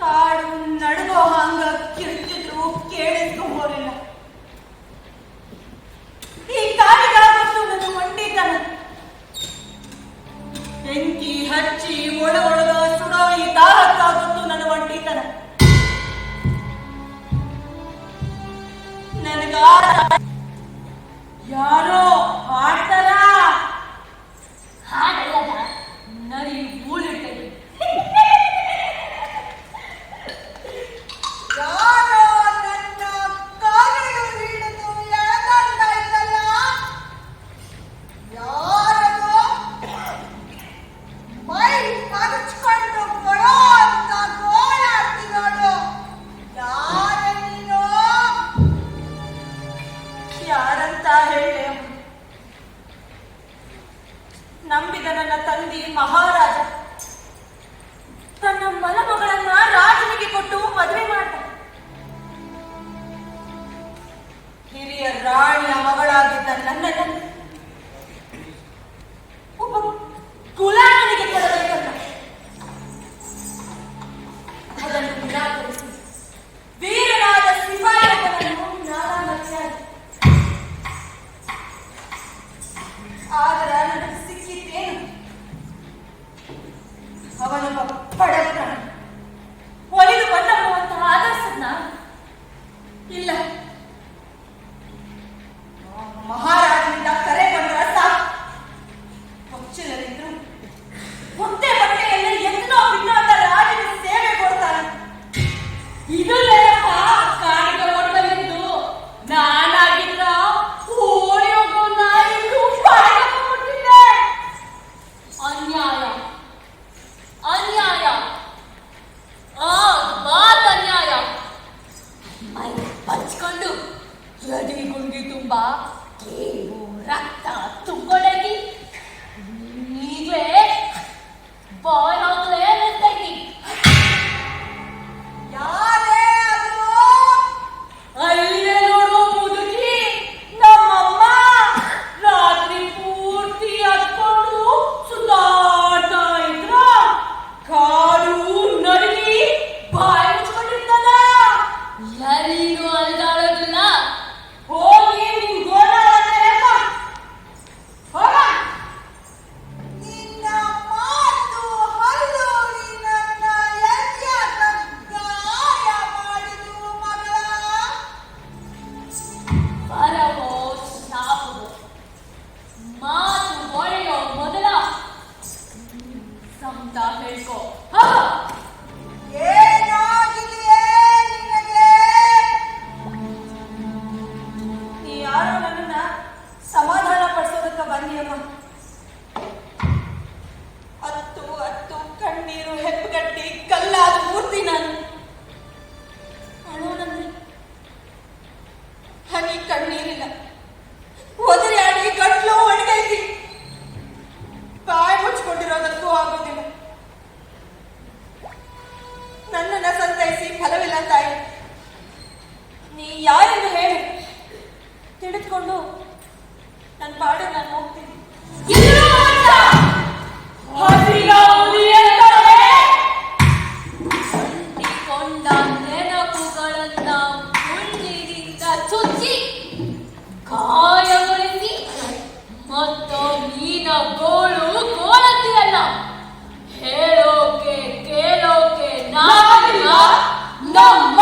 ಕಾಡು ನಡುಗೋ ಹಂಗ ಕಿರ್ತಿದ್ರು ಕೇಳಿಸ್ಕೊಂಬೋರಿಲ್ಲ ಈ ಕಾಡಿಗಾದಷ್ಟು ನನ್ನ ಹೊಂಟಿದ್ದಾನ ಬೆಂಕಿ ಹಚ್ಚಿ ಒಳ ಒಳಗ ಸುಡೋ ಈ ದಾಹಕ್ಕಾಗುತ್ತು ನನ್ನ ಹೊಂಟಿದ್ದಾನ ನನಗಾರ ಯಾರು ನಂಬಿದ ನನ್ನ ತಂದೆ ಮಹಾರಾಜ. ತನ್ನ ಮಲಮಗಳನ್ನ ರಾಜನಿಗೆ ಕೊಟ್ಟು ಮದುವೆ ಮಾಡ್ತ ಹಿರಿಯ ರಾಣಿಯ ಮಗಳಾಗಿದ್ದ ನನ್ನನ್ನು 好吧，你快点。ಅಂತ ಹೇಳ್ಕೋ. ಹಾ! ನೀ ಯಾರೋ ನನ್ನನ್ನ ಸಮಾಧಾನ ಪಡಿಸೋದಕ್ಕೆ ಬಂದಿಯಮ್ಮ ಅತ್ತು ಅತ್ತು ಕಣ್ಣೀರು ಹೆಪ್ಪುಗಟ್ಟಿ ಕಲ್ಲಾದ ಮೂರ್ತಿ ನಾನು. ಅಳೋಣಂದ್ರೆ ಹನಿ ಕಣ್ಣೀರಿಲ್ಲ. ಒದರಿ ಆಡಿ ಗಟ್ಲು ಒಣಗೈತಿ. ಬಾಯಿ ಮುಚ್ಕೊಂಡಿರೋದಕ್ಕೂ ಆಗೋದಿಲ್ಲ. ನನ್ನ ಪಾಡು ನಾನು ಹೋಗ್ತೀನಿ. ಕೊಂಡ ನೆನಪುಗಳನ್ನ ಮುಳ್ಳಿನಿಂದ ಚುಚ್ಚಿ ಕಾಯಗೊಳಿಸಿ ಮತ್ತು ನೀನ ಗೋಳು ಗೋಳತ್ತಿರಲ್ಲ ಹೇಳೋಕೆ ಕೇಳೋಕೆ ನಾವಿಲ್ಲ. ನಮ್ಮ